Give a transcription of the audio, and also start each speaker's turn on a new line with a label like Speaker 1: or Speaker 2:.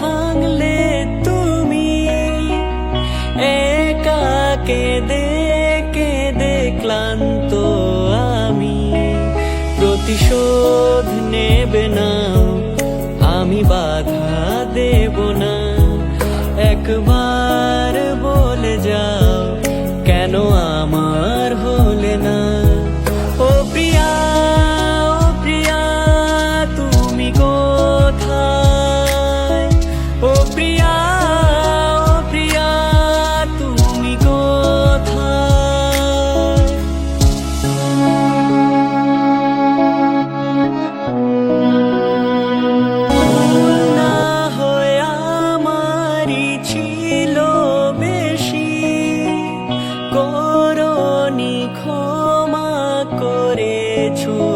Speaker 1: ভাঙলে তুমি একা কেঁদে কেঁদে ক্লান্ত আমি। প্রতিশোধ নেবে না, আমি বাধা দেব না। একবার বলে যা 出